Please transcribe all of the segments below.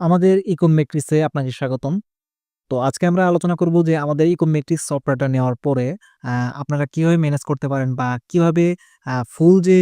আমাদের ইকোমেট্রিক্সে আপনাকে স্বাগতম। তো আজকে আমরা আলোচনা করব যে আমাদের ইকোমেট্রিক্স সফটওয়্যারটা নেওয়ার পরে আপনারা কীভাবে ম্যানেজ করতে পারেন বা কীভাবে ফুল যে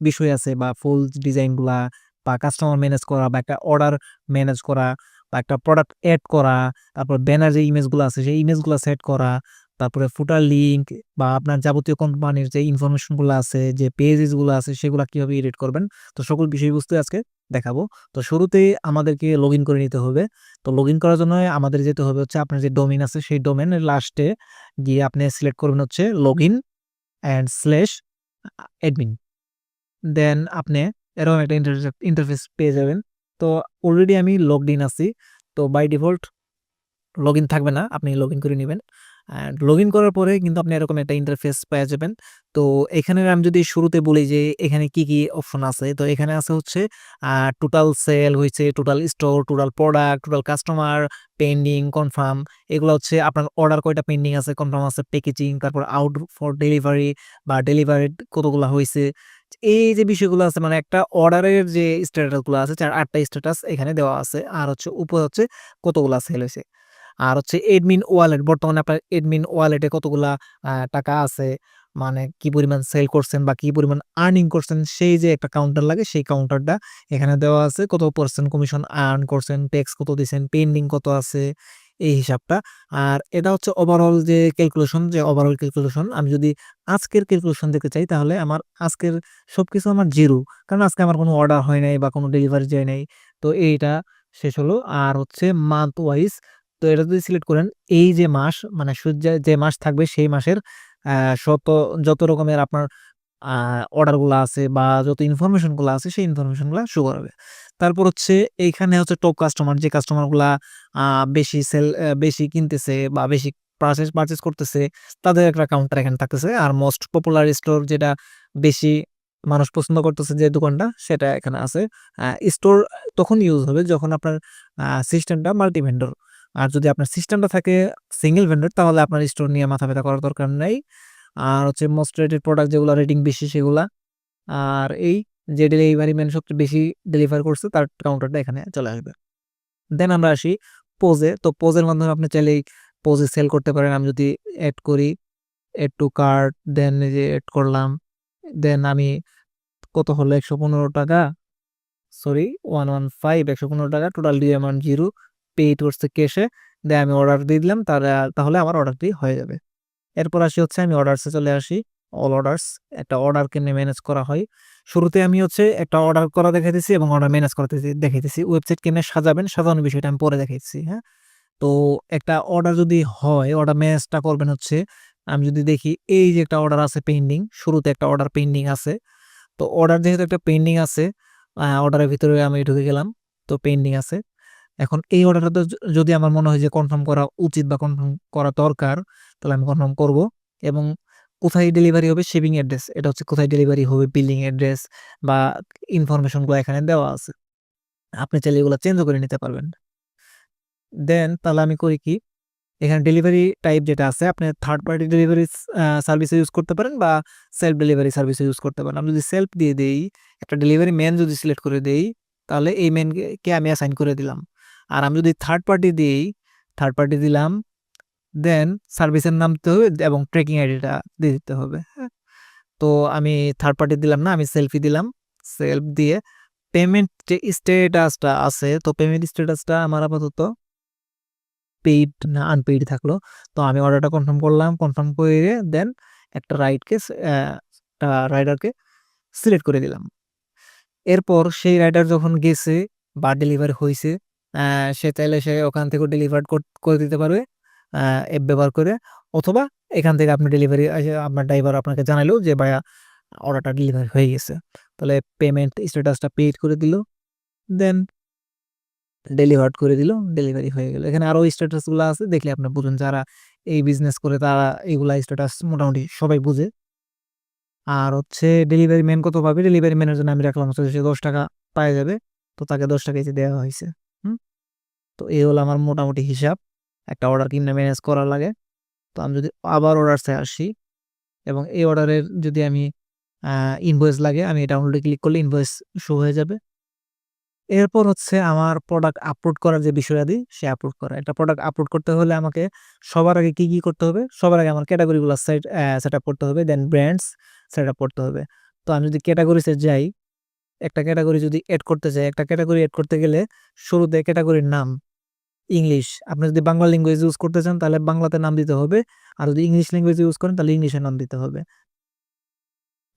বিষয় আছে বা ফুল ডিজাইনগুলা বা কাস্টমার ম্যানেজ করা বা একটা অর্ডার ম্যানেজ করা বা একটা প্রোডাক্ট অ্যাড করা, তারপর ব্যানার যে ইমেজগুলো আছে সেই ইমেজগুলা সেট করা, তারপরে ফুটার লিঙ্ক বা আপনার যাবতীয় কোম্পানির যে ইনফরমেশনগুলা আছে, যে পেজেসগুলা আছে সেগুলো কীভাবে এডিট করবেন। তো সকল বিষয়বস্তু আজকে দেখাবো। তো শুরুতেই আমাদেরকে লগইন করে নিতে হবে। তো লগইন করার জন্য আমাদের যেতে হবে হচ্ছে আপনার যে ডোমেইন আছে সেই ডোমেইনের লাস্টে গিয়ে আপনি সিলেক্ট করবেন হচ্ছে log in and slash admin. Then আপনি এরকম একটা ইন্টারফেস পেয়ে যাবেন। তো অলরেডি আমি লগড ইন আছি। তো বাই ডিফল্ট লগইন থাকবে না। আপনি লগইন করে নিবেন। অ্যান্ড লগইন করার পরে কিন্তু আপনি এরকম একটা ইন্টারফেস পেয়ে যাবেন। তো এখানে আমি যদি শুরুতে বলি যে এখানে কি, কি অপশন আছে। তো এখানে আছে হচ্ছে টোটাল সেল হইছে, total store, total product, total customer, pending, confirm এগুলা হচ্ছে আপনার অর্ডার কয়টা পেন্ডিং আছে, কনফার্ম আছে, প্যাকেজিং, তারপর আউট ফর ডেলিভারি বা ডেলিভারিড কতগুলা হইছে। এই যে বিষয়গুলো আছে মানে একটা অর্ডারের যে স্ট্যাটাসগুলো আছে ৪ ৮ টা স্ট্যাটাস এখানে দেওয়া আছে। আর হচ্ছে উপরে হচ্ছে কতগুলা সেল হইছে। আর হচ্ছে এডমিন ওয়ালেট বর্তমানে আপনার এডমিন ওয়ালেটে কতগুলা টাকা আছে, মানে কি পরিমাণ সেল করছেন বা কি পরিমাণ আর্নিং করছেন সেই যে একটা কাউন্টার লাগে সেই কাউন্টারটা এখানে দেওয়া আছে। কত পারসেন্ট কমিশন আর্ন করছেন, ট্যাক্স কত দিছেন, পেন্ডিং কত আছে এই হিসাবটা। আর এটা হচ্ছে ওভারঅল যে ক্যালকুলেশন যে ওভারঅল ক্যালকুলেশন আমি যদি আজকের ক্যালকুলেশন দেখতে চাই তাহলে আমার আজকের সব কিছু আমার 0 কারণ আজকে আমার কোনো অর্ডার হয় নাই বা কোনো ডেলিভারি যায় নাই। তো এইটা শেষ হলো। আর হচ্ছে মান্থ ওয়াইজ তো এটা যদি সিলেক্ট করেন, এই যে মাস মানে সূর্যের যে মাস থাকবে সেই মাসের শত যত রকমের আপনার, আ অর্ডারগুলা আছে বা যত ইনফরমেশনগুলা আছে সেই ইনফরমেশনগুলা শো করাবে। তারপর হচ্ছে এইখানে হচ্ছে টপ কাস্টমার যে কাস্টমারগুলা বেশি সেল বেশি কিনতেছে বা বেশি পারচেজ পারচেজ করতেছে, তাদের একটা কাউন্টার এখানে থাকতেছে। আর মোস্ট পপুলার স্টোর যেটা বেশি মানুষ পছন্দ করতেছে যে দোকানটা, সেটা এখানে আছে। স্টোর তখন ইউজ হবে যখন আপনার সিস্টেমটা মাল্টি ভেন্ডর। আর যদি আপনার সিস্টেমটা থাকে সিঙ্গেল ভেন্ডর তাহলে আপনার স্টোর নিয়ে মাথা ব্যথা করার দরকার নেই আর হচ্ছে মোস্ট রেটেড প্রোডাক্ট যেগুলা রেটিং বেশি সেগুলা। আর এই যে ডেলিভারি ম্যান সবচেয়ে বেশি ডেলিভার করছে তার কাউন্টারটা এখানে চলে আসবে। দেন আমরা আসি পোজে। তো পোজের মাধ্যমে আপনি চাইলেই পোজে সেল করতে পারেন। আমি যদি অ্যাড করি, এড টু কার্ট দেন যে এড করলাম। দেন আমি কত হলো ৳১১৫ sorry 115 ৳১১৫ total due amount 0 paid করছে ক্যাশে। দেন আমি অর্ডার দিয়ে দিলাম তাহলে তাহলে আমার অর্ডারটি হয়ে যাবে। এরপর আসি হচ্ছে আমি অর্ডারসে চলে আসি। অল অর্ডারস একটা অর্ডার কেমনে ম্যানেজ করা হয়। শুরুতে আমি হচ্ছে একটা অর্ডার করা দেখাইতেছি এবং অর্ডার ম্যানেজ করতেছি দেখাইতেছি। ওয়েবসাইট কেমনে সাজাবেন সাজানোর বিষয়টা আমি পরে দেখাইতেছি, হ্যাঁ? তো একটা অর্ডার যদি হয় অর্ডার ম্যানেজটা করবেন হচ্ছে আমি যদি দেখি এই যে একটা অর্ডার আছে পেন্ডিং, শুরুতে একটা অর্ডার পেন্ডিং আছে। তো অর্ডার যেহেতু একটা পেন্ডিং আছে অর্ডারের ভিতরে আমি ঢুকে গেলাম। তো পেন্ডিং আছে। এখন এই অর্ডারটা য যদি আমার মনে হয় যে কনফার্ম করা উচিত বা কনফার্ম করা দরকার তাহলে আমি কনফার্ম করব এবং কোথায় ডেলিভারি হবে শিপিং অ্যাড্রেস এটা হচ্ছে কোথায় ডেলিভারি হবে বিলিং অ্যাড্রেস বা ইনফরমেশনগুলা এখানে দেওয়া আছে। আপনি চাইলে এগুলো চেঞ্জও করে নিতে পারবেন। দেন তাহলে আমি করি কি এখানে ডেলিভারি টাইপ যেটা আছে আপনি থার্ড পার্টি ডেলিভারি সার্ভিসে ইউজ করতে পারেন বা সেলফ ডেলিভারি সার্ভিসে ইউজ করতে পারেন। আমি যদি সেলফ দিয়ে দেই, একটা ডেলিভারি ম্যান যদি সিলেক্ট করে দেই তাহলে এই ম্যানকে আমি অ্যাসাইন করে দিলাম। আর আমি যদি থার্ড পার্টি দিই থার্ড পার্টি দিলাম দেন সার্ভিসের নাম দিতে হবে এবং ট্রেকিং আইডিটা দিয়ে দিতে হবে, হ্যাঁ? তো আমি থার্ড পার্টি দিলাম না আমি সেলফি দিলাম। সেলফ দিয়ে পেমেন্ট যে স্ট্যাটাসটা আছে তো পেমেন্ট স্ট্যাটাসটা আমার আপাতত পেইড না আনপেইড থাকল। তো আমি অর্ডারটা কনফার্ম করলাম। কনফার্ম করে দেন একটা রাইডকে একটা রাইডারকে সিলেক্ট করে দিলাম। এরপর সেই রাইডার যখন গেছে বা ডেলিভারি অ্যা সে চাইলে সে ওখান থেকেও ডেলিভার করে দিতে পারবে অ্যাপ ব্যবহার করে অথবা এখান থেকে আপনি ডেলিভারি আপনার ড্রাইভার আপনাকে জানাইলো যে ভাইয়া অর্ডারটা ডেলিভারি হয়ে গেছে। তাহলে পেমেন্ট স্ট্যাটাসটা পেড করে দিল। দেন ডেলিভার্ড করে দিল, ডেলিভারি হয়ে গেল। এখানে আরও স্ট্যাটাসগুলা আছে দেখলে আপনি বুঝেন যারা এই বিজনেস করে তারা এগুলা স্ট্যাটাস মোটামুটি সবাই বুঝে। আর হচ্ছে ডেলিভারি ম্যান কত পাবে? ডেলিভারি ম্যানের জন্য আমি রাখলাম হচ্ছে সে ৳১০ পাইয়া যাবে। তো তাকে দশ টাকা এসে দেওয়া হুম? তো এই হলো আমার মোটামুটি হিসাব। একটা অর্ডার কেমনে ম্যানেজ করা লাগে। তো আমি যদি আবার অর্ডারসে আসি এবং এই অর্ডারের যদি আমি ইনভয়েস লাগে আমি ডাউনলোডে ক্লিক করলে ইনভয়েস শো হয়ে যাবে। এরপর হচ্ছে আমার প্রোডাক্ট আপলোড করার যে বিষয়াদি সে আপলোড করা। একটা প্রোডাক্ট আপলোড করতে হলে আমাকে সবার আগে কি, কি করতে হবে? সবার আগে আমার ক্যাটেগরিগুলো সেট অ্যা সেটআপ করতে হবে। দেন ব্র্যান্ডস সেট আপ করতে হবে। তো আমি যদি ক্যাটেগরিসে যাই, একটা ক্যাটাগরি যদি অ্যাড করতে চাই, একটা ক্যাটাগরি এড করতে গেলে শুরুতে ক্যাটাগরির নাম ইংলিশ। আপনি যদি বাংলা ল্যাঙ্গুয়েজ ইউজ করতে চান, তাহলে বাংলাতে নাম দিতে হবে। আর যদি ইংলিশ ল্যাঙ্গুয়েজ ইউজ করেন, তাহলে ইংলিশে নাম দিতে হবে।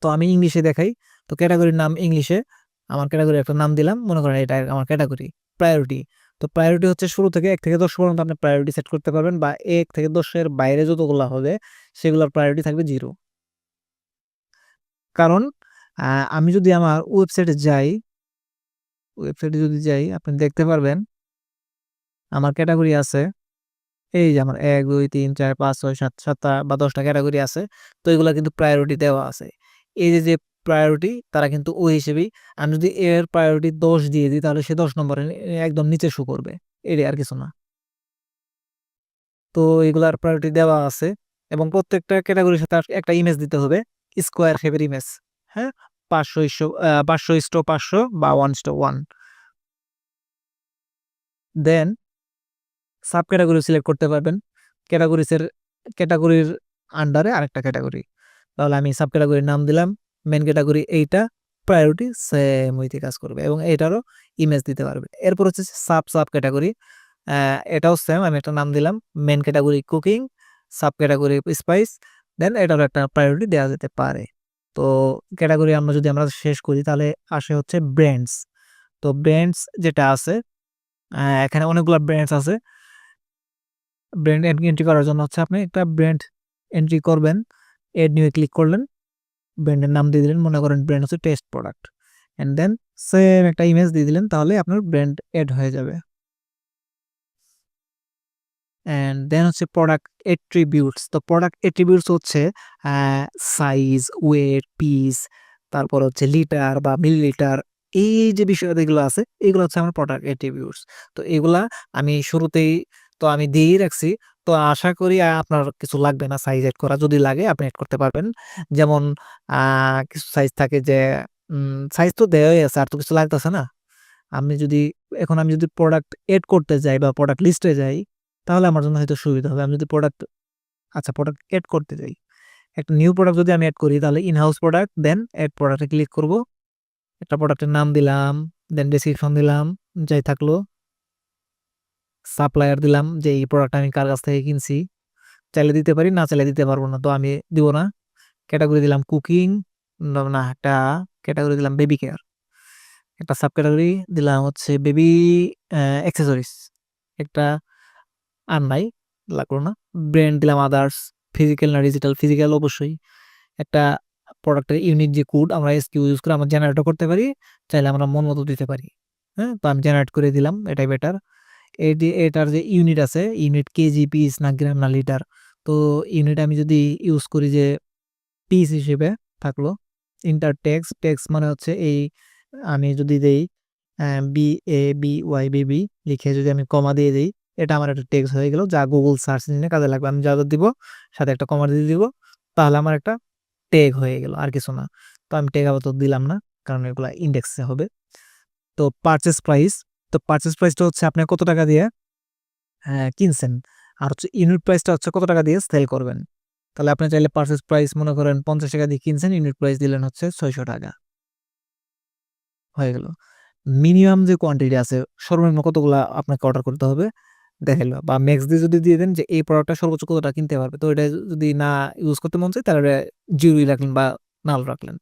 তো আমি ইংলিশে দেখাই। তো ক্যাটাগরির নাম ইংলিশে আমার ক্যাটেগরি একটা নাম দিলাম। মনে করেন এটা আমার ক্যাটাগরি প্রায়োরিটি। তো প্রায়োরিটি হচ্ছে শুরু থেকে এক থেকে ১০ পর্যন্ত আপনি প্রায়োরিটি সেট করতে পারবেন বা এক থেকে দশের বাইরে যতগুলা হবে, সেগুলোর প্রায়োরিটি থাকবে জিরো কারণ আমি যদি আমার ওয়েবসাইটে যাই ওয়েবসাইটে যদি যাই, আপনি দেখতে পারবেন আমার ক্যাটাগরি আছে। এই যে আমার ১, ২, ৩, ৪, ৫, ৬, ৭, ৭ টা বা দশটা ক্যাটাগরি আছে। তো এগুলা কিন্তু প্রায়োরিটি দেওয়া আছে। এই যে, যে প্রায়োরিটি তারা কিন্তু ওই হিসেবেই আমি যদি এর প্রায়োরিটি ১০ দিয়ে দিই তাহলে সে ১০ নম্বরে একদম নিচে শো করবে। এটাই আর কিছু না। তো এগুলার প্রায়োরিটি দেওয়া আছে এবং প্রত্যেকটা ক্যাটাগরির সাথে একটা ইমেজ দিতে হবে। স্কোয়ার শেপের ইমেজ। হ্যাঁ? ৫০০ পাঁচশো আ ৫০০:৫০০ বা 1:1 দেন সাব ক্যাটাগরি সিলেক্ট করতে পারবেন। ক্যাটাগরিসের ক্যাটাগরির আন্ডারে আরেকটা ক্যাটাগরি তাহলে আমি সাব ক্যাটাগরির নাম দিলাম। মেন ক্যাটাগরি এইটা, প্রায়োরিটি সেম ওইতে কাজ করবে এবং এটারও ইমেজ দিতে পারবে। এরপর হচ্ছে সাব, সাব ক্যাটাগরি এটাও সেম আমি একটা নাম দিলাম। Main category cooking, sub category spice, then এটারও একটা প্রায়োরিটি দেওয়া যেতে পারে। তো ক্যাটাগরি আমরা যদি আমরা শেষ করি তাহলে আসে হচ্ছে ব্র্যান্ডস। তো ব্র্যান্ডস যেটা আছে এখানে অনেকগুলো ব্র্যান্ডস আছে। ব্র্যান্ড এন এন্ট্রি করার জন্য হচ্ছে আপনি একটা ব্র্যান্ড এন্ট্রি করবেন। এড নিউ ক্লিক করলেন। ব্র্যান্ডের নাম দিয়ে দিলেন। মনে করেন ব্র্যান্ড হচ্ছে test product. And then same একটা ইমেজ দিয়ে দিলেন তাহলে আপনার ব্র্যান্ড এড হয়ে যাবে। অ্যান্ড দেন হচ্ছে প্রোডাক্ট অ্যাট্রিবিউটস। তো প্রোডাক্ট অ্যাট্রিবিউটস হচ্ছে সাইজ, ওয়েট, পিস, তারপর হচ্ছে লিটার বা মিলিলিটার এই যে বিষয়াদিগুলো আছে এগুলো হচ্ছে আমার প্রোডাক্ট অ্যাট্রিবিউটস। তো এগুলা আমি শুরুতেই তো আমি দিয়েই রাখছি। তো আশা করি আপনার কিছু লাগবে না সাইজ এড করা। যদি লাগে আপনি এড করতে পারবেন। যেমন কিছু সাইজ থাকে যে সাইজ তো দেওয়াই আছে। আর তো কিছু লাগতেছে না। আমি যদি এখন আমি যদি প্রোডাক্ট এড করতে যাই বা প্রোডাক্ট লিস্টে যাই তাহলে আমার জন্য হয়তো সুবিধা হবে। আমি যদি প্রোডাক্ট আচ্ছা প্রোডাক্ট এড করতে যাই। একটা নিউ প্রোডাক্ট যদি আমি এড করি তাহলে in house product then add প্রোডাক্টে ক্লিক করব। একটা প্রোডাক্টের নাম দিলাম, দেন ডেসক্রিপশন দিলাম, যাই থাকল। সাপ্লায়ার দিলাম যে এই প্রোডাক্টটা আমি কার কাছ থেকে কিনছি। চাইলে দিতে পারি, না চাইলে দিতে পারব না। তো আমি দিব না। ক্যাটাগরি দিলাম কুকিং, না একটা ক্যাটাগরি দিলাম বেবি কেয়ার। একটা সাব ক্যাটাগরি দিলাম হচ্ছে বেবি অ্যা অ্যাক্সেসরিজ। একটা আর নাই, লাগল না। ব্র্যান্ড দিলাম আদার্স, ফিজিক্যাল না ডিজিটাল, ফিজিক্যাল অবশ্যই। একটা প্রোডাক্টের ইউনিট যে কোড আমরা এসকিউ ইউজ করে আমরা জেনারেটও করতে পারি। চাইলে আমরা মন মতো দিতে পারি। হ্যাঁ? তো আমি জেনারেট করে দিলাম। এটাই বেটার। এটি এটার যে ইউনিট আছে, ইউনিট কেজি, পিস না গ্রাম না লিটার। তো ইউনিট আমি যদি ইউজ করি যে পিস হিসেবে থাকল। ইন্টার ট্যাক্স ট্যাক্স মানে হচ্ছে এই আমি যদি দেই অ্যা বি-এ-বি-ওয়াই বি বি লিখে যদি আমি কমা দিয়ে দিই এটা আমার একটা টেক্সট হয়ে গেল যা গুগল সার্চ ইঞ্জিনে কাজে লাগবে। আমি যা, দিব সাথে একটা কমা দিয়ে দিব। তাহলে আমার একটা ট্যাগ হয়ে গেল। আর কিছু না। তো আমি ট্যাগ আপাতত দিলাম না। কারণ এগুলো ইন্ডেক্সে হবে। তো পারচেজ প্রাইস, তো পারচেজ প্রাইসটা হচ্ছে আপনি কত টাকা দিয়ে হ্যাঁ, কিনছেন। আর হচ্ছে ইউনিট প্রাইসটা হচ্ছে কত টাকা দিয়ে সেল করবেন। তাহলে আপনি চাইলে পারচেজ প্রাইস মনে করেন ৳৫০ দিয়ে কিনছেন, ইউনিট প্রাইস দিলেন হচ্ছে ৳৬০০ হয়ে গেল। মিনিমাম যে কোয়ান্টিটি আছে সর্বনিম্ন কতগুলা আপনাকে অর্ডার করতে হবে দেখাইলো বা ম্যাক্স দিয়ে যদি দিয়ে দেন যে এই প্রোডাক্টটা সর্বোচ্চ কতটা কিনতে পারবে। তো এটা যদি না ইউজ করতে মন চায় তাহলে 0 রাখলেন বা নাল রাখলেন।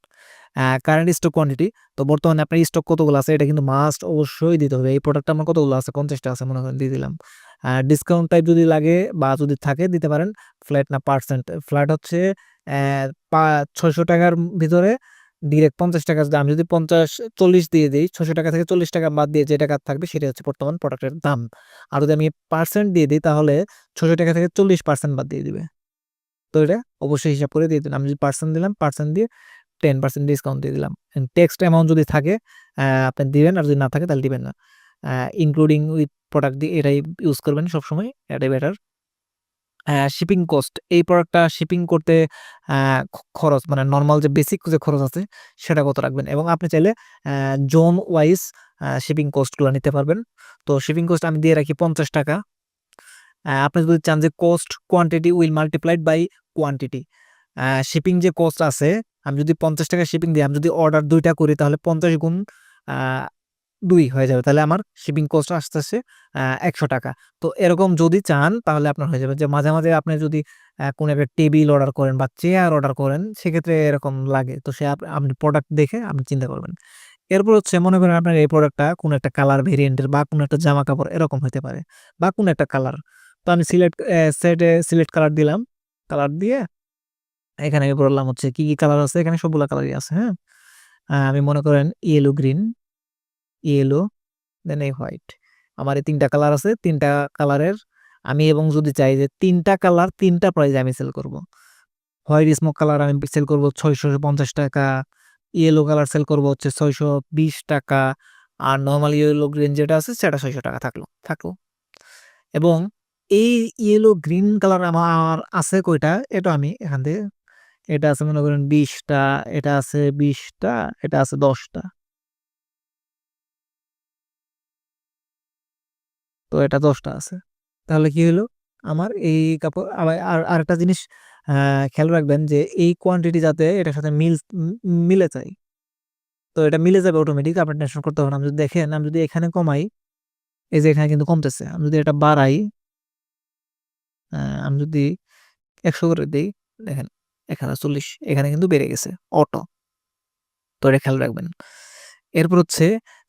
কারেন্ট স্টক কোয়ান্টিটি তো বর্তমানে আপনার স্টক কতগুলো আছে এটা কিন্তু মাস্ট অবশ্যই দিতে হবে। এই প্রোডাক্টটা আমার কতগুলো আছে পঞ্চাশটা আছে মনে করেন দিয়ে দিলাম। ডিসকাউন্ট টাইপ যদি লাগে বা যদি থাকে দিতে পারেন। ফ্ল্যাট না পার্সেন্ট। ফ্ল্যাট হচ্ছে অ্যা পা ৳৬০০ র ভিতরে ডিরেক্ট ৳৫০ যদি আমি যদি ৫০ ৪০ দিয়ে দিই ছশো টাকা থেকে ৳৪০ বাদ দিয়ে যে টাকা থাকবে সেটা হচ্ছে বর্তমান প্রোডাক্টের দাম। আর যদি আমি পার্সেন্ট দিয়ে দিই তাহলে ৳৬০০ থেকে 40% বাদ দিয়ে দিবে। তো এটা অবশ্যই হিসাব করে দিয়ে দিন। আমি যদি পার্সেন্ট দিলাম, পার্সেন্ট দিয়ে 10% ডিসকাউন্ট দিয়ে দিলাম। টেক্সট অ্যামাউন্ট যদি থাকে আপনি দিবেন, আর যদি না থাকে, তাহলে দিবেন না। ইনক্লুডিং উইথ প্রোডাক্ট দিয়ে এটাই ইউজ করবেন সবসময়। এটাই বেটার। শিপিং কস্ট এই প্রোডাক্টটা শিপিং করতে খরচ মানে নর্মাল যে বেসিক যে খরচ আছে, সেটা কত রাখবেন এবং আপনি চাইলে জোন ওয়াইজ শিপিং কস্টগুলো নিতে পারবেন তো শিপিং কস্ট আমি দিয়ে রাখি পঞ্চাশ টাকা আপনি যদি চান যে cost quantity will multiplied by quantity shipping যে কস্ট আছে, আমি যদি পঞ্চাশ টাকা শিপিং দিই, আমি যদি অর্ডার দুইটা করি, তাহলে পঞ্চাশ গুণ দুই হয়ে যাবে। তাহলে আমার শিপিং কস্ট আসতেছে একশো টাকা। তো এরকম যদি চান, তাহলে আপনার হয়ে যাবে যে মাঝে মাঝে আপনি যদি কোনো একটা টেবিল অর্ডার করেন বা চেয়ার অর্ডার করেন, সেক্ষেত্রে এরকম লাগে। তো সে আপ- আপনি প্রোডাক্ট দেখে আপনি চিন্তা করবেন। এরপর হচ্ছে মনে করেন আপনার এই প্রোডাক্টটা কোনো একটা কালার ভেরিয়েন্টের বা কোনো একটা জামা কাপড় এরকম হতে পারে, বা কোনো একটা কালার তো আমি সিলেক্ট সেটে সিলেক্ট কালার দিলাম। কালার দিয়ে এখানে আমি বললাম হচ্ছে কি কি কালার আছে? এখানে সবগুলো কালারই আছে হ্যাঁ? আমি মনে করেন ইয়েলো গ্রিন ইয়েলো দেন এই হোয়াইট আমার এই তিনটা কালার আছে, তিনটা কালারের আমি এবং যদি চাই যে তিনটা কালার তিনটা প্রাইজে আমি সেল করব। হোয়াইট স্মোক কালার আমি সেল করব ছয়শো পঞ্চাশ টাকা ইয়েলো কালার সেল করব হচ্ছে ছয়শো বিশ টাকা, আর নর্মাল ইয়েলো গ্রিন যেটা আছে সেটা ছয়শো টাকা থাকল থাকল। এবং এই ইয়েলো গ্রিন কালার আমার আছে কয়টা? এটা আমি এখান থেকে এটা আছে মনে করেন বিশটা, এটা আছে বিশটা, এটা আছে দশটা। তো এটা দশটা আছে। তাহলে কি হলো আমার এই কাপড় আর, আরেকটা জিনিস খেয়াল রাখবেন যে এই কোয়ান্টিটি যাতে এটার সাথে মিল মিলে যায়। তো এটা মিলে যাবে অটোমেটিক আপনার টেনশন করতে হবে না। যদি দেখেন, আমি যদি এখানে কমাই, এই যে এখানে কিন্তু কমতেছে। আমি যদি এটা বাড়াই আমি যদি একশো করে দিই, দেখেন। এখানে চল্লিশ, এখানে কিন্তু বেড়ে গেছে, অটো। তো এটা খেয়াল রাখবেন। এরপর হচ্ছে,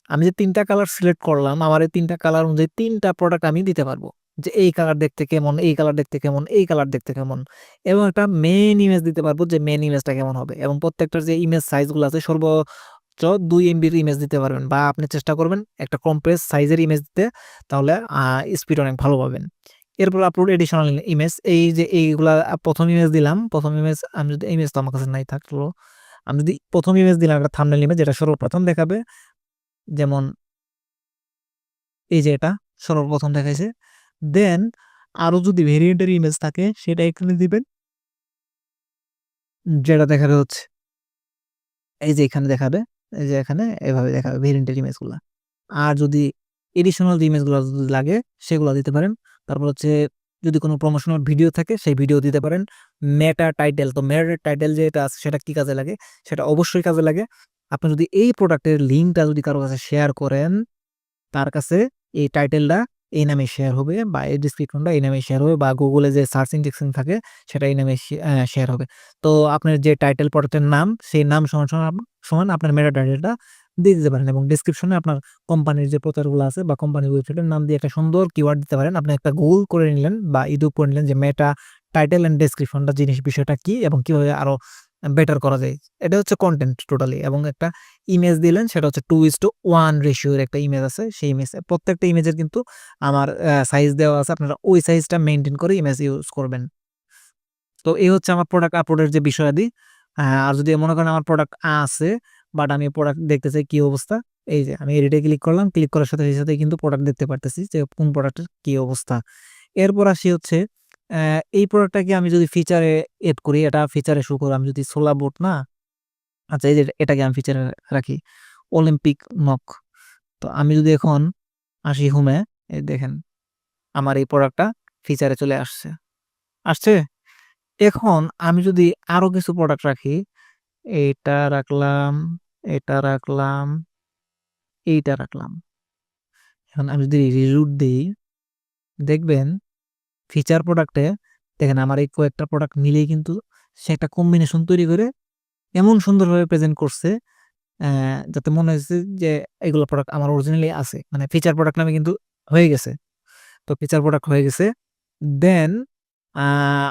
আমি যে তিনটা কালার সিলেক্ট করলাম, আমার এই তিনটা কালার অনুযায়ী তিনটা প্রোডাক্ট আমি দিতে পারব। যে এই কালার দেখতে কেমন, এই কালার দেখতে কেমন, এই কালার দেখতে কেমন। এবং একটা মেন ইমেজ দিতে পারব যে মেন ইমেজটা কেমন হবে। এবং প্রত্যেকটার যে ইমেজ সাইজগুলো আছে, সর্বোচ্চ দুই এমবির ইমেজ দিতে পারবেন। বা আপনি চেষ্টা করবেন একটা কম্প্রেস সাইজের ইমেজ দিতে, তাহলে স্পিড অনেক ভালো পাবেন। এরপর আপলোড এডিশনাল ইমেজ এই যে এইগুলা প্রথম ইমেজ দিলাম, প্রথম ইমেজ আমি যদি ইমেজ তো আমার কাছে নাই থাকল, আমি যদি প্রথম ইমেজ দিলাম একটা থাম্বনেল ইমেজ যেটা সর্বপ্রথম দেখাবে, যেমন এই যে এটা, সর্বপ্রথম দেখাইছে দেন আরও যদি ভেরিয়েন্টের ইমেজ থাকে, সেটা এখানে দিবেন, যেটা দেখাবে হচ্ছে, এই যে এখানে দেখাবে, এই যে এখানে, এভাবে দেখাবে ভেরিয়েন্টের ইমেজগুলো আর যদি এডিশনাল যে ইমেজগুলো যদি লাগে, সেগুলো দিতে পারেন। তারপর হচ্ছে যদি কোনো প্রমোশনাল ভিডিও থাকে, সেই ভিডিও দিতে পারেন। মেটা টাইটেল তো মেটা টাইটেল যেটা আছে, সেটা কি কাজে লাগে? সেটা অবশ্যই কাজে লাগে। আপনি যদি এই প্রোডাক্টের লিঙ্কটা যদি কারও কাছে শেয়ার করেন, তার কাছে এই টাইটেলটা এই নামে শেয়ার হবে বা এই ডিসক্রিপশনটা এই নামে শেয়ার হবে বা গুগলে যে সার্চ ইন্ডেক্সিং থাকে, সেটা এই নামে শেয়ার হবে। তো আপনার যে টাইটেল প্রোডাক্টের নাম, সেই নাম সমান সমান সমান আপনার মেটা টাইটেলটা দিয়ে দিতে পারেন এবং ডিসক্রিপশনে আপনার কোম্পানির যে প্রচারগুলো আছে বা কোম্পানির ওয়েবসাইটের নাম দিয়ে একটা সুন্দর কিওয়ার্ড দিতে পারেন। আপনি একটা গুগল করে নিলেন বা ইউটিউব করে নিলেন যে মেটা টাইটেল অ্যান্ড ডেসক্রিপশনটা জিনিস বিষয়টা কি এবং কীভাবে আরও বেটার করা যায়। এটা হচ্ছে কন্টেন্ট টোটালি এবং একটা ইমেজ দিলেন, সেটা হচ্ছে টু ইস টু ওয়ান রেশিওর একটা ইমেজ আছে। সেই ইমেজ প্রত্যেকটা ইমেজের কিন্তু আমার সাইজ দেওয়া আছে। আপনারা ওই সাইজটা মেনটেন করে ইমেজ ইউজ করবেন। তো এই হচ্ছে আমার প্রোডাক্ট আপলোডের যে বিষয়াদি। আর যদি মনে করেন আমার প্রোডাক্ট আছে বাট আমি প্রোডাক্ট দেখতে চাই কি অবস্থা, এই যে আমি এডিটে ক্লিক করলাম ক্লিক করার সাথে সাথে কিন্তু প্রোডাক্ট দেখতে পারতেছি যে কোন প্রোডাক্টের কি অবস্থা। এরপর আসি হচ্ছে এই প্রোডাক্টটাকে আমি যদি ফিচারে এড করি, এটা ফিচারে শো করি, আমি যদি সোলা বোর্ড না আচ্ছা এই যে এটাকে আমি ফিচারে রাখি অলিম্পিক নক তো আমি যদি এখন আসি হোমে এই দেখেন, আমার এই প্রোডাক্টটা ফিচারে চলে আসছে। আসছে? এখন আমি যদি আরও কিছু প্রোডাক্ট রাখি এইটা রাখলাম, এটা রাখলাম, এইটা রাখলাম। এখন আমি যদি রিরুট দিই, দেখবেন ফিচার প্রোডাক্টে দেখেন আমার এই কয়েকটা প্রোডাক্ট মিলেই কিন্তু সে একটা কম্বিনেশন তৈরি করে এমন সুন্দরভাবে প্রেজেন্ট করছে যাতে মনে হয়েছে যে এগুলো প্রোডাক্ট আমার অরিজিনালি আছে। মানে ফিচার প্রোডাক্ট নামে কিন্তু হয়ে গেছে। তো ফিচার প্রোডাক্ট হয়ে গেছে। দেন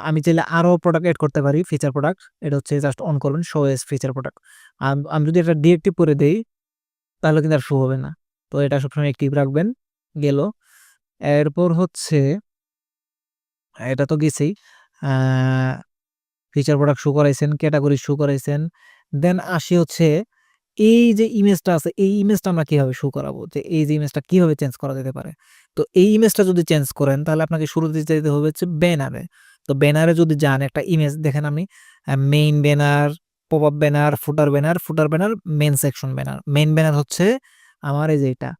আমি চাইলে আরও প্রোডাক্ট এড করতে পারি ফিচার প্রোডাক্ট এটা হচ্ছে জাস্ট অন করবেন শো এস ফিচার প্রোডাক্ট আমি যদি এটা ডিএক্টিভ করে দেই, তাহলে কিন্তু আর শো হবে না। তো এটা সবসময় অ্যাক্টিভ রাখবেন, গেল। এরপর হচ্ছে, এটা তো গেছেই। ফিচার প্রোডাক্ট শো করাইছেন ক্যাটাগরি শো করাইছেন। দেন আসি হচ্ছে এই যে ইমেজটা আছে, এই ইমেজটা আমরা কীভাবে শো করাবো? যে এই যে ইমেজটা কীভাবে চেঞ্জ করা যেতে পারে? তো এই ইমেজটা যদি চেঞ্জ করেন, তাহলে আপনাকে শুরুতে যেতে হবে হচ্ছে ব্যানারে তো ব্যানারে যদি যান, একটা ইমেজ দেখেন আমি main banner pop up banner footer banner footer banner main section banner main banner হচ্ছে আমার এই যে এটা।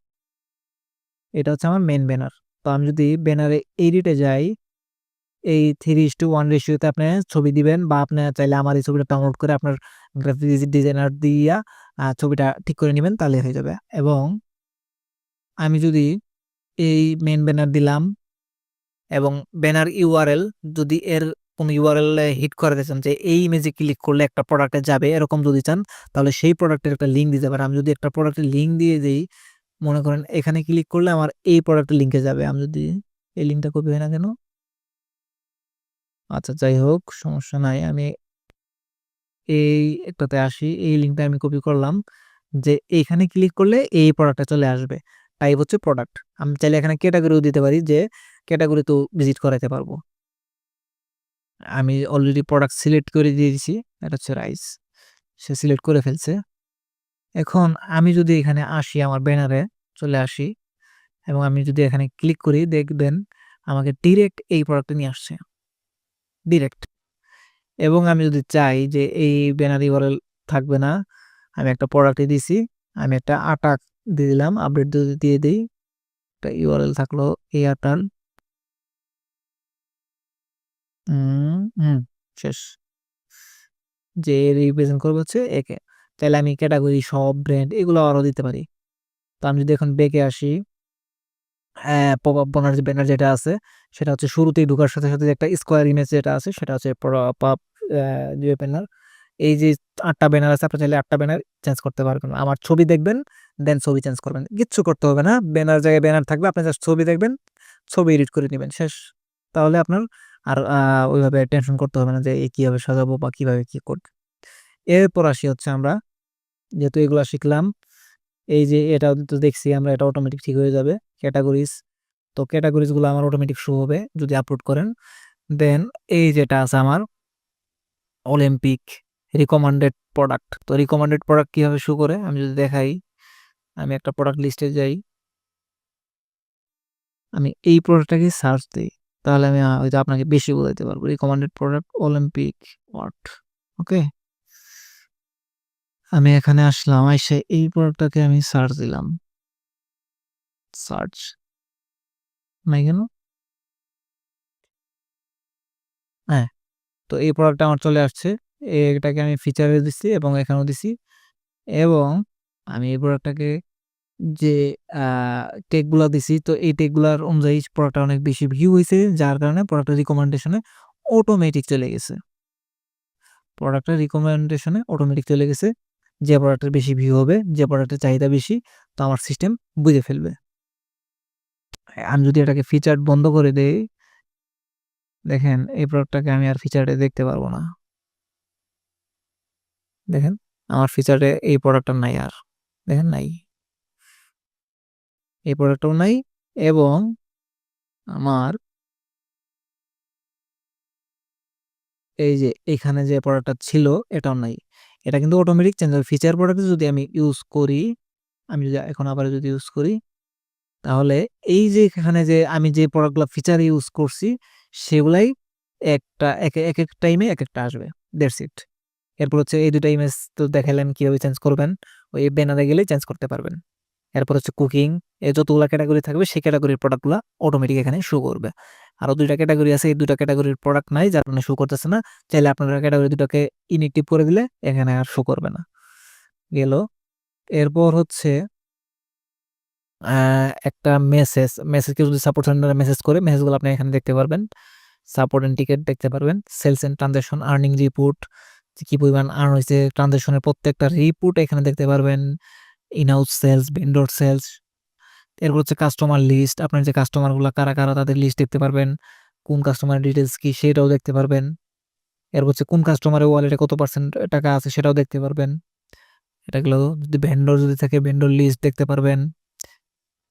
এটা হচ্ছে আমার মেন ব্যানার তো আমি যদি ব্যানারে এডিটে যাই, এই থ্রি ইস টু ওয়ান রেশিওতে আপনি ছবি দিবেন বা আপনি চাইলে আমার এই ছবিটা ডাউনলোড করে আপনার গ্রাফিক ডিজাইনার দিয়া ছবিটা ঠিক করে নেবেন, তাহলে হয়ে যাবে। এবং আমি যদি এই মেন ব্যানার দিলাম এবং ব্যানার ইউআরএল যদি এর কোনো ইউআরএল হিট করাতে চান যে এই ইমেজে ক্লিক করলে একটা প্রোডাক্টে যাবে, এরকম যদি চান, তাহলে সেই প্রোডাক্টের একটা লিঙ্ক দিতে পারেন। আমি যদি একটা প্রোডাক্টের লিঙ্ক দিয়ে দিই, মনে করেন এখানে ক্লিক করলে আমার এই প্রোডাক্টের লিঙ্কে যাবে। আমি যদি এই লিঙ্কটা কপি হয় না কেন? আচ্ছা যাই হোক, সমস্যা নাই। আমি এই একটাতে আসি, এই লিঙ্কটা আমি কপি করলাম যে এইখানে ক্লিক করলে এই প্রোডাক্টটা চলে আসবে। টাইপ হচ্ছে প্রোডাক্ট আমি চাইলে এখানে ক্যাটাগরিও দিতে পারি যে ক্যাটাগরি তো ভিজিট করাতে পারব। আমি অলরেডি প্রোডাক্ট সিলেক্ট করে দিয়ে দিছি এটা হচ্ছে রাইস সে সিলেক্ট করে ফেলছে। এখন আমি যদি এখানে আসি আমার ব্যানারে চলে আসি এবং আমি যদি এখানে ক্লিক করি, দেখবেন আমাকে ডিরেক্ট এই প্রোডাক্টে নিয়ে আসছে। ডিরেক্ট এবং আমি যদি চাই যে এই ব্যানার ইউআরএল থাকবে না, আমি একটা প্রোডাক্টে দিছি, আমি একটা আটা দিয়ে দিলাম আপডেট যদি দিয়ে দিই, একটা ইউআরএল থাকল এই আটার। হুম, শেষ। যে রিপ্রেজেন্ট করব হচ্ছে একে। তাহলে আমি ক্যাটাগরি সব ব্র্যান্ড এগুলো আরও দিতে পারি। তো আমি যদি এখন বেঁকে আসি হ্যাঁ পপ আপ বনার যে ব্যানার যেটা আছে, সেটা হচ্ছে শুরুতেই ঢোকার সাথে সাথে একটা স্কোয়ার ইমেজ যেটা আছে, সেটা হচ্ছে যে ব্যানার এই যে আটটা ব্যানার আছে আপনি চাইলে আটটা ব্যানার চেঞ্জ করতে পারবেন। আমার ছবি দেখবেন দেন ছবি চেঞ্জ করবেন। কিচ্ছু করতে হবে না। ব্যানার জায়গায় ব্যানার থাকবে, আপনি জাস্ট ছবি দেখবেন, ছবি এডিট করে নেবেন, শেষ। তাহলে আপনার আর ওইভাবে টেনশন করতে হবে না যে কীভাবে সাজাবো বা কীভাবে কী করব। এরপর আসি হচ্ছে আমরা, যেহেতু এগুলো শিখলাম, এই যে এটা তো দেখছি আমরা, এটা অটোমেটিক ঠিক হয়ে যাবে ক্যাটাগরিজ তো ক্যাটাগরিজগুলো আমার অটোমেটিক শো হবে, যদি আপলোড করেন। দেন এই যেটা আছে আমার অলিম্পিক রিকমান্ডেড প্রোডাক্ট তো রিকমান্ডেড প্রোডাক্ট কীভাবে শো করে? আমি যদি দেখাই, আমি একটা প্রোডাক্ট লিস্টে যাই। আমি এই প্রোডাক্টটাকে সার্চ দিই, তাহলে আমি হয়তো আপনাকে বেশি বলাইতে পারব। Recommended product olympic what okay আমি এখানে আসলাম, এসে এই প্রোডাক্টটাকে আমি সার্চ দিলাম। সার্চ নাই কেন হ্যাঁ তো এই প্রোডাক্টটা আমার চলে আসছে। এটাকে আমি ফিচারে দিচ্ছি এবং এখানেও দিছি। এবং আমি এই প্রোডাক্টটাকে যে টেকগুলো দিছি, তো এই টেকগুলার অনুযায়ী প্রোডাক্টটা অনেক বেশি ভিউ হয়েছে যার কারণে প্রোডাক্টের রিকমেন্ডেশনে অটোমেটিক চলে গেছে। প্রোডাক্টের রিকমেন্ডেশনে অটোমেটিক চলে গেছে। যে প্রোডাক্টের বেশি ভিউ হবে, যে প্রোডাক্টের চাহিদা বেশি, তো আমার সিস্টেম বুঝে ফেলবে। আমি যদি এটাকে ফিচার বন্ধ করে দেই দেখেন, এই প্রোডাক্টটাকে আমি আর ফিচারে দেখতে পারব না। দেখেন, আমার ফিচারে এই প্রোডাক্টটা নাই আর। দেখেন, নাই। এই প্রোডাক্টটাও নাই এবং আমার এই যে এখানে যে প্রোডাক্টটা ছিল, এটাও নাই। এটা কিন্তু অটোমেটিক চেঞ্জ হবে। ফিচার প্রোডাক্ট যদি আমি ইউজ করি, আমি যদি এখন আবার যদি ইউজ করি, তাহলে এই যে এখানে যে আমি যে প্রোডাক্টগুলো ফিচার ইউজ করছি সেগুলাই একটা, এক এক এক টাইমে এক একটা আসবে। দ্যাটস ইট এরপর হচ্ছে এই দুটা ইমেজ তো দেখালেন কীভাবে চেঞ্জ করবেন? ওই ব্যানারে গেলেই চেঞ্জ করতে পারবেন। এরপর হচ্ছে কুকিং এই যতগুলো ক্যাটাগরি থাকবে, সেই ক্যাটাগরির প্রোডাক্টগুলো অটোমেটিক এখানে শো করবে। আরও দুইটা ক্যাটাগরি আছে, এই দুটা ক্যাটাগরির প্রোডাক্ট নাই, যার কারণে শো করতেছে না। চাইলে আপনারা ক্যাটাগরি দুটাকে ইনএক্টিভ করে দিলে এখানে আর শো করবে না। গেল। এরপর হচ্ছে একটা মেসেজ মেসেজকে যদি সাপোর্ট সেন্টারে মেসেজ করে মেসেজগুলো আপনি এখানে দেখতে পারবেন। সাপোর্ট এন্ড টিকেট দেখতে পারবেন। Sales and transaction earning report কি পরিমাণ আর্ন হয়েছে ট্রানজাকশনের প্রত্যেকটা রিপোর্ট এখানে দেখতে পারবেন। ইনহাউস সেলস ভেন্ডর সেলস এরপর হচ্ছে কাস্টমার লিস্ট আপনার যে কাস্টমারগুলো কারা কারা তাদের লিস্ট দেখতে পারবেন, কোন কাস্টমার ডিটেলস কি সেটাও দেখতে পারবেন। এরপর হচ্ছে কোন কাস্টমারের ওয়ালেটে কত পার্সেন্ট টাকা আছে সেটাও দেখতে পারবেন। এটাগুলো যদি ভেন্ডর যদি থাকে ভেন্ডর লিস্ট দেখতে পারবেন।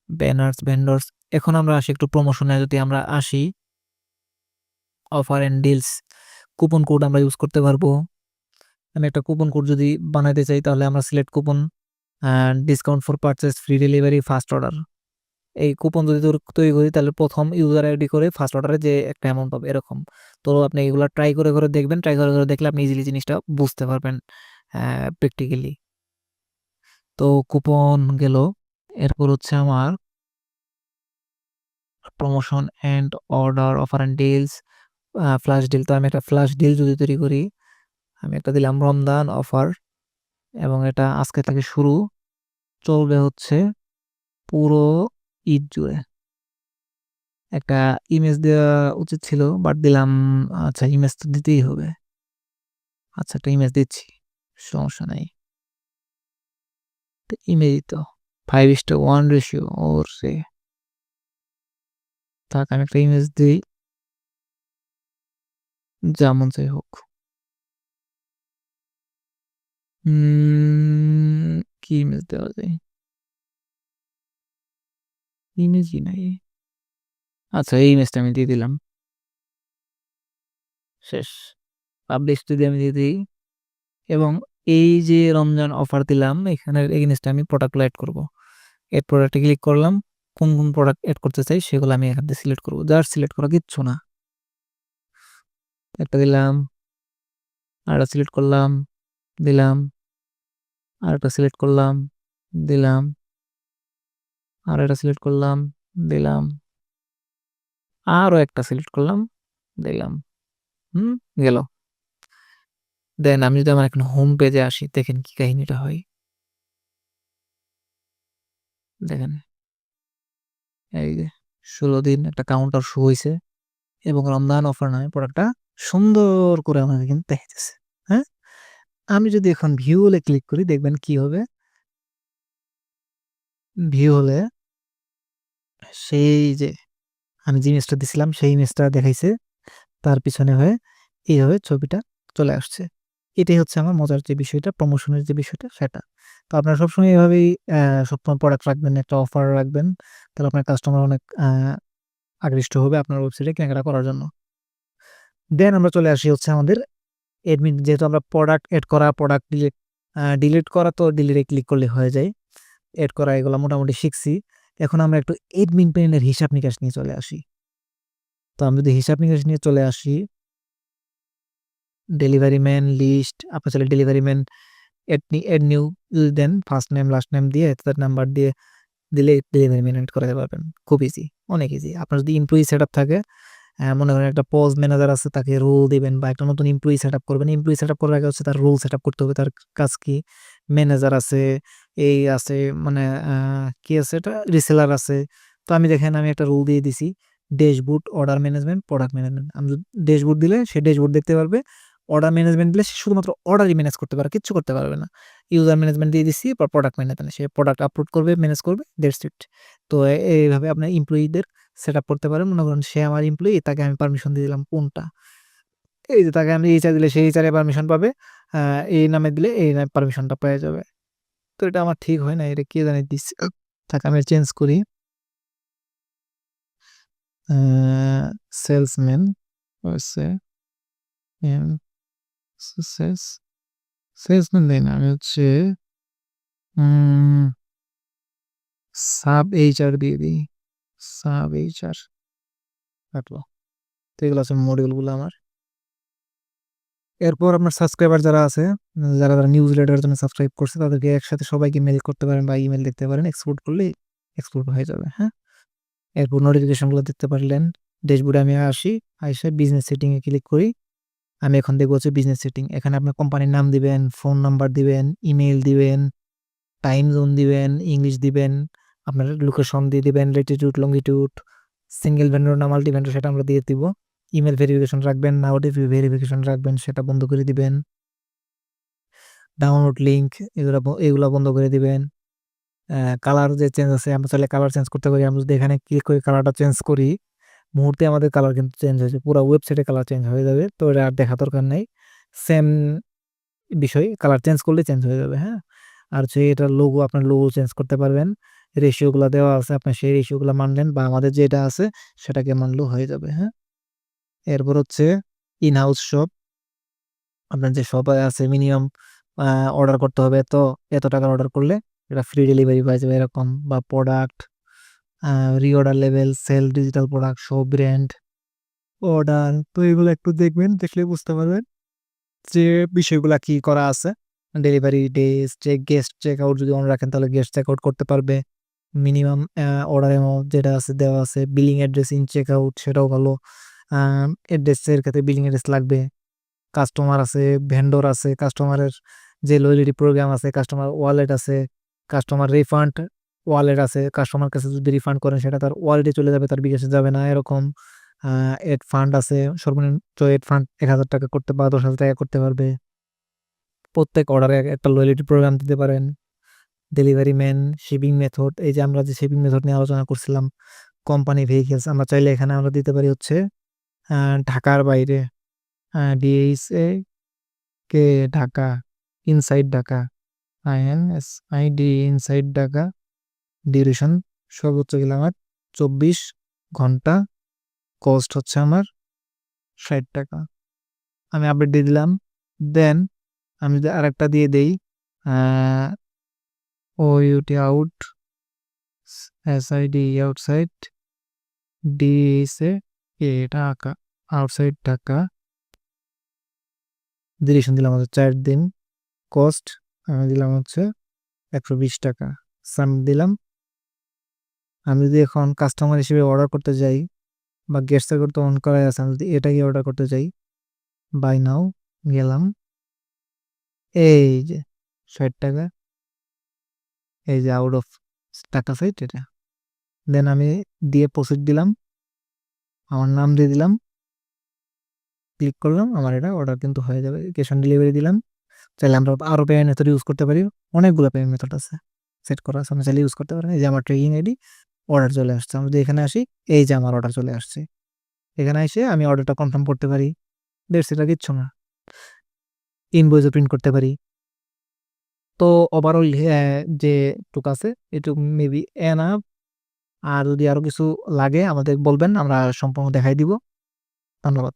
ব্যানার্স ভেন্ডর্স এখন আমরা আসি একটু প্রমোশনে যদি আমরা আসি offer and deals coupon code আমরা ইউজ করতে পারব। আমি একটা কুপন কোড যদি বানাইতে চাই, তাহলে আমরা select coupon discount for purchase free delivery first order এই কুপন যদি তোর করি, তাহলে প্রথম ইউজার আইডি করে ফার্স্ট অর্ডারে যে একটা অ্যামাউন্ট পাবে, এরকম। তো আপনি এগুলো ট্রাই করে করে দেখবেন ট্রাই করে করে দেখলে আপনি ইজিলি জিনিসটা বুঝতে পারবেন প্র্যাকটিক্যালি তো কুপন গেল। এরপর হচ্ছে আমার promotion and order offer and deals flash deal তো আমি একটা ফ্ল্যাশ ডিল যদি তৈরি করি, আমি একটা দিলাম রমদান অফার এবং এটা আজকে থেকে শুরু। চলবে হচ্ছে পুরো ঈদ জুড়ে। একটা ইমেজ দেওয়া উচিত ছিল বাট দিলাম আচ্ছা ইমেজ তো দিতেই হবে। আচ্ছা একটা ইমেজ দিচ্ছি, সমস্যা নাই। ইমেজ তো five is to one ratio ওর সে থাক আমি একটা ইমেজ দিই। যেমন চাই হোক। কি ইমেজ দেওয়া যায়? ইমেজই নাই। আচ্ছা এই ইমেজটা আমি দিয়ে দিলাম। শেষ। পাবলিশ যদি আমি দিয়ে দিই, এবং এই যে রমজান অফার দিলাম এখানে এগেনস্টে আমি প্রোডাক্টগুলো অ্যাড করব। এড প্রোডাক্টে ক্লিক করলাম, কোন কোন প্রোডাক্ট এড করতে চাই সেগুলো আমি এখান থেকে সিলেক্ট করব যার সিলেক্ট করা কিচ্ছু না। একটা দিলাম, আরেকটা সিলেক্ট করলাম, দিলাম, আরেকটা সিলেক্ট করলাম, দিলাম আর একটা সিলেক্ট করলাম, দিলাম আরও একটা সিলেক্ট করলাম, দিলাম, হুম, গেল। দেন আমি যদি আমার এখন হোম পেজে আসি, দেখেন কি কাহিনীটা হয়। দেখেন, এই ষোলো দিন একটা কাউন্টার শো হয়েছে এবং রমজান অফার নামে প্রোডাক্টটা সুন্দর করে আমাকে কিন্তু হ্যাঁ? আমি যদি এখন ভিউ হলে ক্লিক করি, দেখবেন কি হবে? ভিউ হলে সেই যে আমি যে ইমেজটা দিছিলাম, সেই ইমেজটা দেখাইছে, তার পিছনে হয়ে এইভাবে ছবিটা চলে আসছে। এটাই হচ্ছে আমার মজার যে বিষয়টা প্রমোশনের যে বিষয়টা, সেটা। তো আপনারা সবসময় এভাবেই সবসময় প্রোডাক্ট রাখবেন, একটা অফার রাখবেন, তাহলে আপনার কাস্টমার অনেক আকৃষ্ট হবে আপনার ওয়েবসাইটে কেনাকাটা করার জন্য। দেন আমরা চলে আসি হচ্ছে আমাদের এডমিন যেহেতু আমরা প্রোডাক্ট এড করা প্রোডাক্ট ডিলিট ডিলিট করা তো ডিলিটে ক্লিক করলে হয়ে যায়। এড করা এগুলো মোটামুটি শিখছি। এখন আমরা একটু এডমিন পেনের হিসাব নিকাশ নিয়ে চলে আসি। তো আমি যদি হিসাব নিকাশ নিয়ে চলে আসি ডেলিভারি ম্যান লিস্ট আপনার চাইলে delivery man add add new then first name last name দিয়ে তার নাম্বার দিয়ে দিলে ডেলিভারি ম্যান এড করাতে পারবেন। খুব ইজি অনেক ইজি আপনার যদি এমপ্লয়ি সেট আপ থাকে মনে করেন একটা পজ ম্যানেজার আছে, তাকে রোল দিবেন বা একটা নতুন এমপ্লয়ি সেট আপ করবেন এমপ্লয়ি সেট আপ করার আগে হচ্ছে তার রোল সেট আপ করতে হবে। তার কাজ কি? ম্যানেজার আছে, এই আছে মানে কি আছে এটা? রিসেলার আছে। তো আমি দেখেন, আমি একটা রোল দিয়ে দিছি dashboard order management product management আমি ড্যাশবোর্ড দিলে, সে ড্যাশবোর্ড দেখতে পারবে অর্ডার ম্যানেজমেন্ট দিলে সে শুধুমাত্র অর্ডারই ম্যানেজ করতে পারে, কিচ্ছু করতে পারবে না। ইউজার ম্যানেজমেন্ট দিয়ে দিচ্ছি বা প্রোডাক্ট ম্যানেজমেন্ট সে প্রোডাক্ট আপলোড করবে ম্যানেজ করবে দেড় ইট তো এইভাবে আপনার এমপ্লয়ীদের সেট আপ করতে পারেন। মনে করেন সে আমার এমপ্লয়ি তাকে আমি পারমিশন দিয়ে দিলাম কোনটা? এই যে তাকে আমি এই চার দিলে সেই চারে পারমিশন পাবে এই নামে দিলে এই নামে পারমিশনটা পেয়ে যাবে। তো এটা আমার ঠিক হয় না, এটা কে জানি দিচ্ছে তাকে আমি চেঞ্জ করি। সেলসম্যান হচ্ছে সেলস সেলসম্যান দেই না আমি হচ্ছে সাব এইচআর দিয়ে দিই সাব এইচআর কাটলো তো এগুলো আছে মডিউলগুলো আমার এরপর আপনার সাবস্ক্রাইবার যারা আছে, যারা যারা নিউজ লেটারের জন্য সাবস্ক্রাইব করছে, তাদেরকে একসাথে সবাইকে মেল করতে পারেন বা ইমেল দেখতে পারেন। এক্সপোর্ট করলে এক্সপোর্ট হয়ে যাবে হ্যাঁ? এরপর নোটিফিকেশনগুলো দেখতে পারলেন। ড্যাশবোর্ডে আমি আসি, আইসে বিজনেস সেটিংয়ে ক্লিক করি। আমি এখন দেখব হচ্ছে বিজনেস সেটিং এখানে আপনার কোম্পানির নাম দিবেন ফোন নাম্বার দিবেন ইমেল দিবেন টাইম জোন দিবেন ইংলিশ দিবেন, আপনার লোকেশন দিয়ে দিবেন লেটিটিউড লঙ্গিটিউড সিঙ্গেল ভেন্ডর না মাল্টি ভেন্ডর সেটা আমরা দিয়ে দিব। ইমেল ভেরিফিকেশন রাখবেন না ওটিপি ভেরিফিকেশন রাখবেন, সেটা বন্ধ করে দিবেন। ডাউনলোড লিঙ্ক এগুলো এগুলো বন্ধ করে দিবেন। কালার যে চেঞ্জ আছে, আমরা চাইলে কালার চেঞ্জ করতে পারি। আমরা যদি এখানে ক্লিক করে কালারটা চেঞ্জ করি মুহূর্তে আমাদের কালার কিন্তু চেঞ্জ হয়েছে, পুরো ওয়েবসাইটে কালার চেঞ্জ হয়ে যাবে, তো এটা আর দেখা দরকার নেই। সেম বিষয় কালার চেঞ্জ করলে চেঞ্জ হয়ে যাবে হ্যাঁ? আর হচ্ছে এটা লোগো আপনার লোগো চেঞ্জ করতে পারবেন। রেশিওগুলো দেওয়া আছে আপনি সেই রেশিওগুলো মানলেন বা আমাদের যেটা আছে, সেটাকে মানলেও হয়ে যাবে হ্যাঁ? এরপর হচ্ছে ইন হাউস শপ আপনার যে শপ আছে মিনিমাম অর্ডার করতে হবে, তো এত টাকার অর্ডার করলে এটা ফ্রি ডেলিভারি পাওয়া যাবে, এরকম বা product reorder level sale digital product show brand order তো এগুলো একটু দেখবেন, দেখলে বুঝতে পারবেন যে বিষয়গুলো কি করা আছে। ডেলিভারি ডেজ যে গেস্ট চেক আউট যদি অন রাখেন, তাহলে গেস্ট চেক আউট করতে পারবে। মিনিমাম অর্ডার অ্যামাউন্ট যেটা আছে, দেওয়া আছে। Billing address in check out সেটাও ভালো। অ্যাড্রেসের ক্ষেত্রে বিলিং অ্যাড্রেস লাগবে। কাস্টমার আছে ভেন্ডর আছে কাস্টমারের যে লয়ালিটি প্রোগ্রাম আছে কাস্টমার ওয়ালেট আছে কাস্টমার রিফান্ড ওয়ালেট আছে কাস্টমার কাছে যদি রিফান্ড করেন সেটা তার ওয়ালেটে চলে যাবে, তার বিকাশে যাবে না, এরকম এড ফান্ড আছে, সর্বনিম্ন এড ফান্ড এক হাজার টাকা করতে বা দশ হাজার টাকা করতে পারবে। প্রত্যেক অর্ডারে একটা লয়ালিটি প্রোগ্রাম দিতে পারেন। ডেলিভারি ম্যান শিপিং মেথড এই যে আমরা যে শিপিং মেথড নিয়ে আলোচনা করছিলাম কোম্পানি ভেহিকেলস আমরা চাইলে এখানে আমরা দিতে পারি হচ্ছে ঢাকার বাইরে ডিএইচএ কে Dhaka inside Dhaka I N S I D inside Dhaka. Duration সর্বোচ্চ গেলে আমার চব্বিশ ঘণ্টা কস্ট হচ্ছে আমার ষাট টাকা। আমি আপডেট দিয়ে দিলাম। দেন আমি যদি আরেকটা দিয়ে দেই O U T out S I D outside D A A Dhaka outside টাকা ডিউরেশন দিলাম হচ্ছে চার দিন। কস্ট আমি দিলাম হচ্ছে একশো বিশ টাকা। সাবমিট দিলাম আমি যদি এখন কাস্টমার হিসেবে অর্ডার করতে যাই বা গেস্ট করতে অন করাই আছে, আমি যদি এটাকে অর্ডার করতে যাই বাই নাও গেলাম। এই যে, ষাট টাকা। এই যে আউট অফ টাকা সাইট এটা দেন আমি দিয়ে প্রসিড দিলাম। আমার নাম দিয়ে দিলাম। ক্লিক করলাম, আমার এটা অর্ডার কিন্তু হয়ে যাবে। ক্যাশ অন ডেলিভারি দিলাম। চাইলে আমরা আরও পেমেন্ট মেথড ইউজ করতে পারি। অনেকগুলো পেমেন্ট মেথড আছে। সেট করা আছে, আপনি চাইলে ইউজ করতে পারেন। এই যে আমার ট্রেকিং আইডি অর্ডার চলে আসছে। আমি যদি এখানে আসি, এই যে আমার অর্ডার চলে আসছে। এখানে এসে আমি অর্ডারটা কনফার্ম করতে পারি। দেড় সেটা কিচ্ছু না। ইনভয়েসও প্রিন্ট করতে পারি। তো ওভারঅল যে টুক আছে, এটুক মেবি এনাফ আর যদি আরও কিছু লাগে, আমাদের বলবেন, আমরা সম্পূর্ণ দেখাই দিব। ধন্যবাদ।